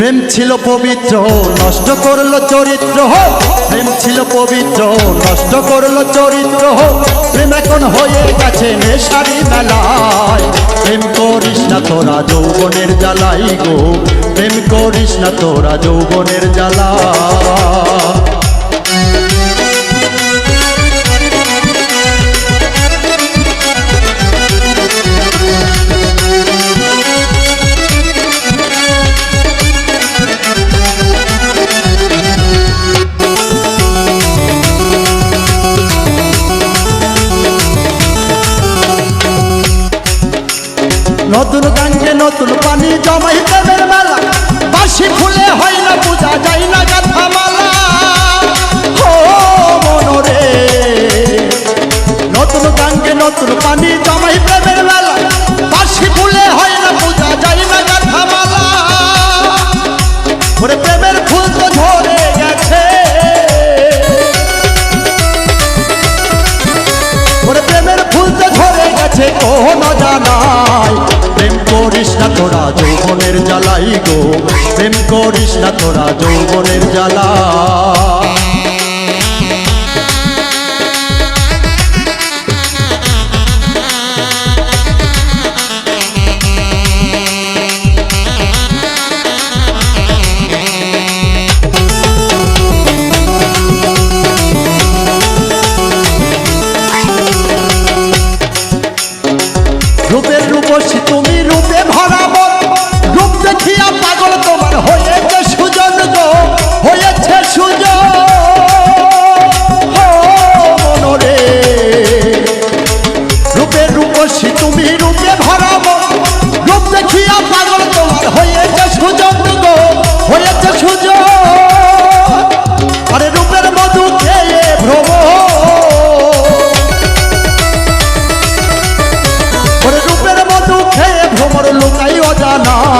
প্রেম ছিল পবিত্র, নষ্ট করল চরিত্র। প্রেম ছিল পবিত্র, নষ্ট করল চরিত্র। প্রেম এখন হয়ে গেছে নেশারি মেলায়। প্রেম করিস না তোরা যৌবনের জ্বালাই গো। প্রেম করিস না তোরা যৌবনের জ্বালা। নতুন গাঙ্গে নতুন পানি জমাই প্রেমের মেলা। বাসি খুলে হয় না, পূজা যায় না গাথা মালা। ও মনরে। নতুন গাঙ্গে নতুন পানি জমাই প্রেমের মেলা। বাসি খুলে হয় না, পূজা যায় না গাথা মালা। ওরে প্রেমের ফুল তো ঝরে গেছে। ওরে প্রেমের ফুল তো ঝরে গেছে, কোনো জানাই প্রেম করিস না তোরা যৌবনের জ্বালাই গো। প্রেম করিস না তোরা যৌবনের জ্বালা।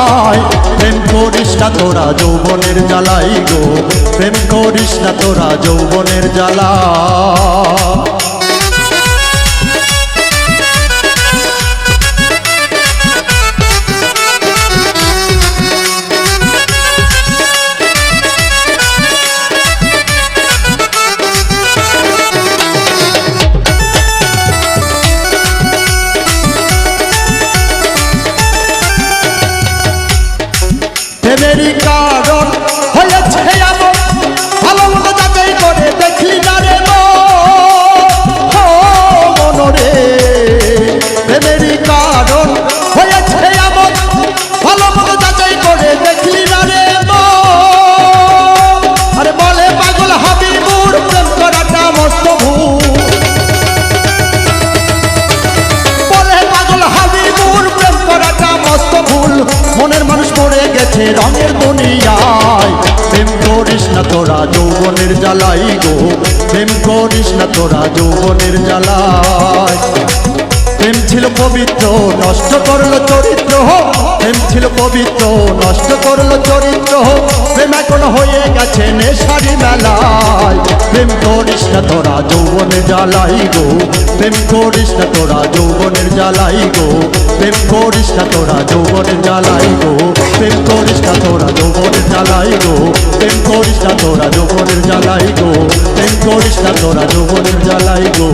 অজানায় প্রেম করিস না তোরা যৌবনের জ্বালাই গো। প্রেম করিস না তোরা যৌবনের জ্বালা। গেছে রঙের দুনিয়ায় প্রেম করিস না তোরা যৌবনের জ্বালাই গো। প্রেম করিস না তোরা যৌবনের জ্বালায় প্রেম ছিল পবিত্র, নষ্ট করল চরিত্র প্রেম ছিল পবিত্র, নষ্ট করল চরিত্র হয়ে গেছে নেশারি মেলায়। প্রেম করিস না তোরা যৌবনের জ্বালাই গো। প্রেম করিস না তোরা যৌবনের জ্বালাই গো। প্রেম করিস না তোরা যৌবনের জ্বালাই গো। প্রেম করিস না তোরা যৌবনের জ্বালাই গো। প্রেম করিস না তোরা যৌবনের জ্বালাই গো। প্রেম করিস না তোরা যৌবনের জ্বালাই গো।